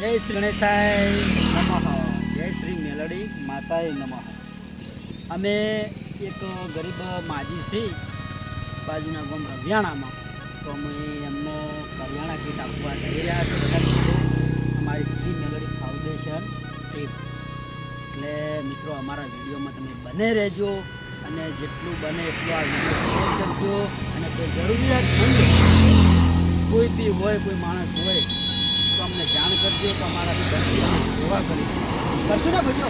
જય શ્રી ગણેશાય નમઃ. જય શ્રી મેલડી માતાએ નમઃ. અમે એક ગરીબ માજી છીએ, બાજુના ગામ રવિયાણામાં તો અમે એમને કરિયાણા કીટ આપવા જઈ રહ્યા છે અમારી શ્રી મેલડી ફાઉન્ડેશન ટીપ એટલે મિત્રો, અમારા વિડીયોમાં તમે બને રહેજો અને જેટલું બને એટલું આ વીડિયો શેર કરજો. અને કોઈ જરૂરિયાત કોઈ બી હોય, કોઈ માણસ હોય તો અમને જાણ કરજો તો અમારા સેવા કરીશું. કરશું ને ભાઈઓ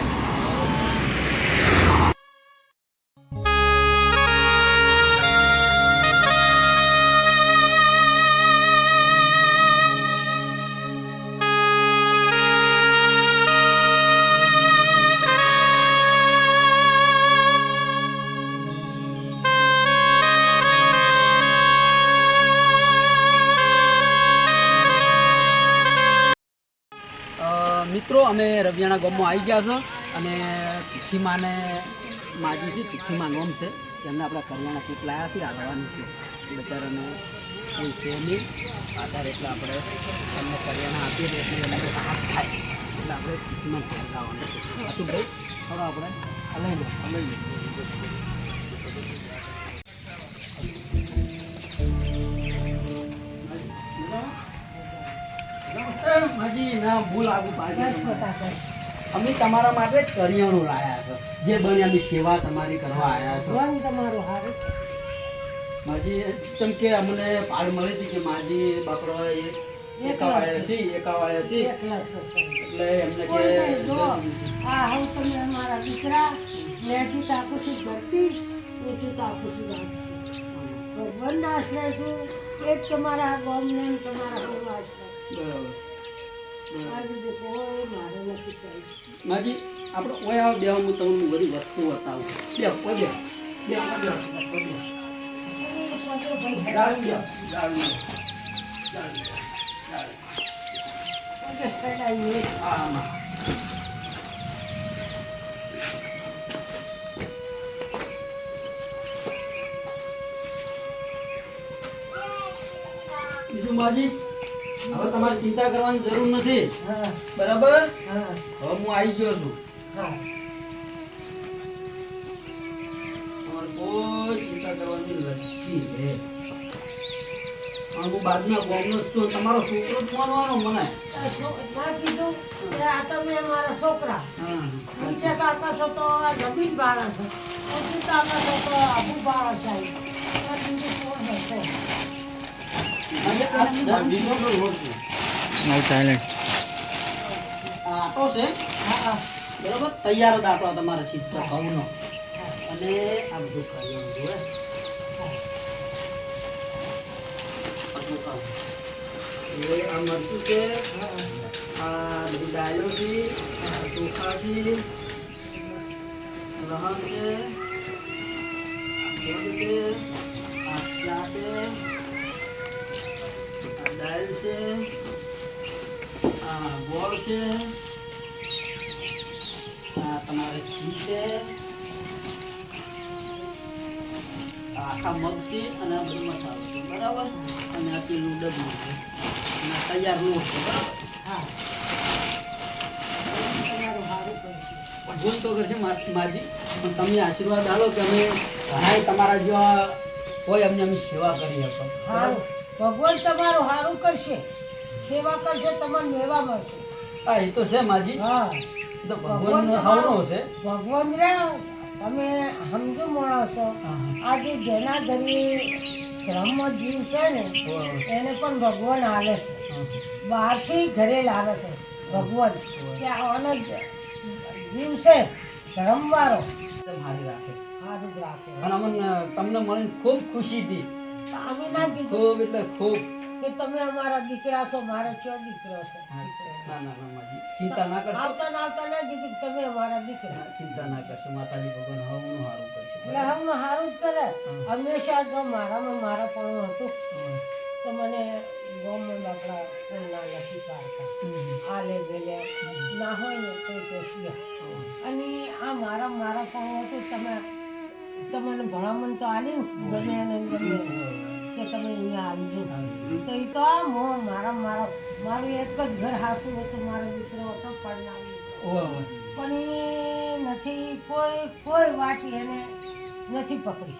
મિત્રો, અમે રવિયાણા ગામમાં આવી ગયા છો અને તીખીમાને માજી છે, તીખીમા નોમ છે એમને આપણા કરિયાણા કીટ લાવ્યા છે હાલવાની છે. બચારાને કોઈ છે નહીં, આધાર એટલે આપણે એમને કરિયાણા આપીએ એટલે એમને રાહત થાય. એટલે આપણે તીખીમાં ઘેર જવાનું છે. હતું ભાઈ થોડો આપણે હલાઈ લો હલાઈ લો. માજી ના ભૂલ આગું પાછી અમે તમારા માટે કરિયાણું લાયા છો. જે બને અમે સેવા તમારી કરવા આવ્યા છો. ભગવાન તમારું હારું. માજી જેમ કે અમને પાડ મળી હતી કે માજી બાપડો એક એકાવાયા છે એકાવાયા છે. એટલે એમને કે જો આ હું તમે અમારા દીકરા મેથી તાપુસી ધરતી ઓછી તાપુસી રાખશે ભગવાનના આશ્રય છું એક તમારા ગામને ને તમારા હું આશ્રય બરાબર. માજી, આપણે ઓય આવ, બે હું તમને બધી વસ્તુ બતાવું. બે કોઈ બે. બે બીજું માજી? હવે તમારે ચિંતા કરવાની જરૂર નથી. હા. બરાબર હવે હું આવી ગયો છું. કોઈ ચિંતા કરવાની નથી રે. હું બાજુના ગામનો છું. તમારો છોકરો જ માનવાનો મને. ના કીધું કે આ તમે મારા છોકરા. નીચે તાકા છો તો જમીન બાળા છે. તો આબુ બાળા થાય બીજું કોણ હશે? આ આટો છે? બરાબર? તૈયાર જ આટો તમારે સીધો ઘઉંનો અને આ બધું કરિયાણું જોવે આટલું ખાવ એ આ મરચું છે. આ બધી દાળો છે. ચોખા છે. લહણ છે. છે. આ ગોળ છે. આ તમારે ઘી છે. આખા મગ છે અને આ બધું મસાલો છે. બરાબર? અને આ તેલનું ડબલું છે. અને તૈયાર લોટ છે બરાબર? હા. ભૂલ તો કરશે માજી. પણ તમે આશીર્વાદ આલો કે અમે ઘણાય તમારા જેવા હોય અમને અમે સેવા કરી શકો ભગવાન તમારું સારું કરશે. સેવા કરશે તમને મેવા મળશે. હા એ તો છે માજી. હા. તો ભગવાન હાવનો છે ભગવાન રે તમે સમજો માણસો. આજે જેના ઘરે બ્રહ્મ જીવ છે ને એને પણ ભગવાન આવે છે. બહારથી ઘરે લાવે છે ભગવાન. કે આનો જીવ છે ધર્મવાળો હારી રાખે. સારું રાખે. અને અમને તમને મળીને ખૂબ ખુશી હતી. અમે ના કીધું. ખૂબ એટલે ખૂબ. કે તમે અમારા દીકરા છો મારે છો દીકરો છો? ના ના મામાજી. ચિંતા ના કરશો. આવતા ના આવતા ના કીધું તમે અમારા દીકરા. ચિંતા ના કરશો. માતાજી ભગવાન હવનું સારું કરશે એટલે હમણાં સારું જ કરે. હંમેશા જો મારામાં મારા પણ હતું તો મને ગોમાં આપણા કોઈ ના નથી પાડતા. આલે ગેલે. ના હોય ને તો કે અને આ મારા મારા પણ હતું તમે તમને ભણામણ તો આલી ને ગમે એને. ગમે કે તમે અહીંયા આવજો. તો એ તો મો મારા મારો મારું એક જ ઘર હાસું હતું મારો દીકરો હતો પણ પણ એ નથી કોઈ કોઈ વાટી એને નથી પકડી.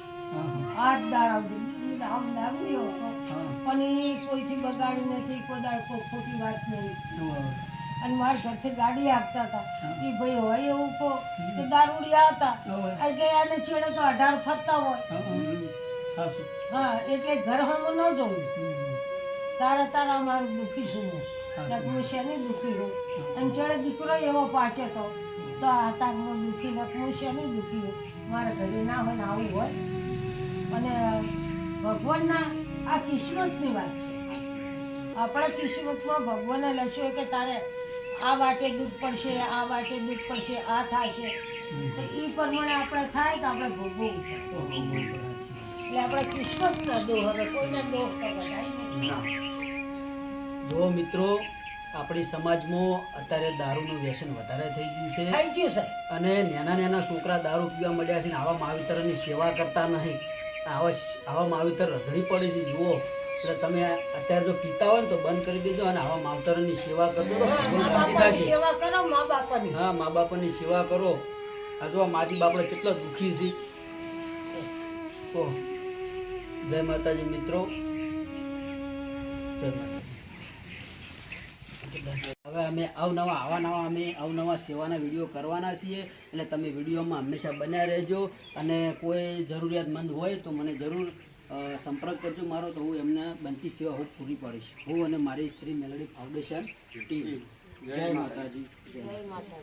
હાથ દાડાવડી આમ લાવ્યો હતો પણ એ કોઈથી બગાડ્યું નથી કોઈ દાડ કોઈ ખોટી વાત નહીં. અને મારા ઘરથી ગાડી આપતા હતા. એ ભાઈ હોય એવું કહો કે દારૂડિયા હતા. એટલે એને છેડે તો અઢાર ફરતા હોય. હા એટલે ઘર હમું ન જવું. તારા તારા મારું દુઃખી છું? હું શેને દુઃખી હું. અને ચડે દીકરો એવો પાકે તો તો આ તારમાં દુઃખી ને હું શેને દુઃખી હું મારા ઘરે ના હોય ને આવું હોય. અને ભગવાનના આ કિસ્મતની વાત છે. આપણા કિસ્મતમાં ભગવાને લખ્યું કે તારે આ વાટે દુઃખ પડશે આ વાટે દુઃખ પડશે આ થશે. તો એ પ્રમાણે આપણે થાય તો આપણે ભોગવવું પડે. એટલે આપણે કિસ્મતનો દોહ હવે કોઈને દોહ તો બધાય જો મિત્રો આપણી સમાજમાં અત્યારે દારૂનું વ્યસન વધારે થઈ ગયું છે. થઈ ગયું સાહેબ અને નાના નાના છોકરા દારૂ પીવા મળ્યા છે આવા માવિતરની સેવા કરતા નહીં. આવા આવા માવિતર રઝળી પડે છે જુઓ. એટલે તમે અત્યારે જો પીતા હોય ને તો બંધ કરી દેજો અને આવા માવતરની સેવા કરજો તો ભગવાન રાજી થશે. સેવા કરો મા બાપાની હા મા બાપાની સેવા કરો. આ જો માજી બાપડે કેટલા દુઃખી છે. ઓ જય માતાજી મિત્રો. જય માતાજી. હવે અમે અવનવા આવા નવા અમે અવનવા સેવાના વીડિયો કરવાના છીએ. એટલે તમે વિડીયોમાં હંમેશા બન્યા રહેજો. અને કોઈ જરૂરિયાતમંદ હોય તો મને જરૂર સંપર્ક કરજો મારો. તો હું એમને બનતી સેવા હું પૂરી પાડીશ. હું અને મારી શ્રી મેલડી ફાઉન્ડેશન ટીમ. જય માતાજી. જય માતા